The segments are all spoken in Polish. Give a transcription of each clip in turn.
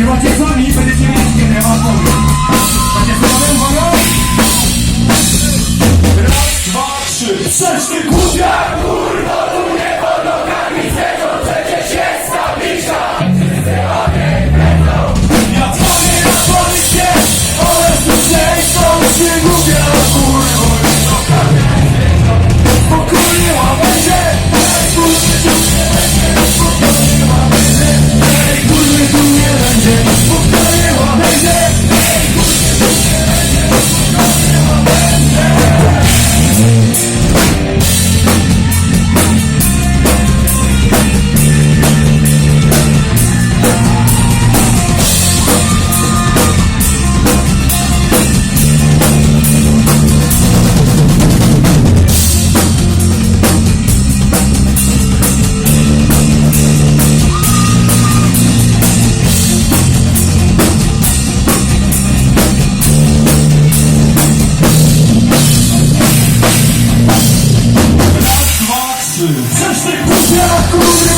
Śpiewacie sami, będziecie mieć kiedy odpowiedź Takie słowem wolą Raz, dwa, trzy, sześć, ty głupia kurwa tu nie pod nogami Chcę przecież jest tablica Ja dzwonię na policję, ale słyszę są się descubra.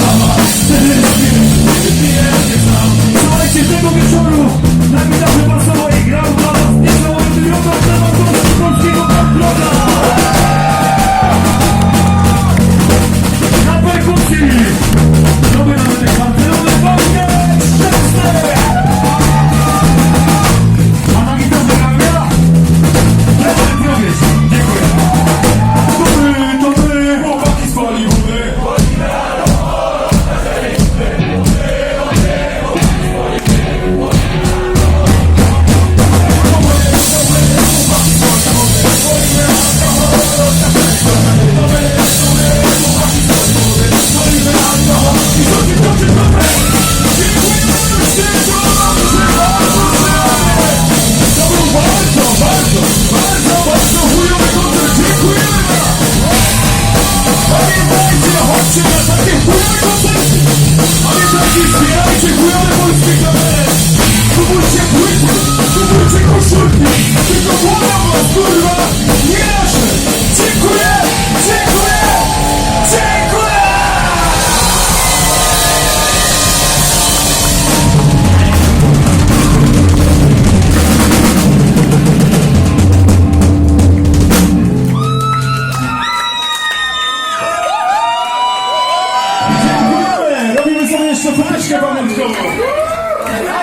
¡Vamos!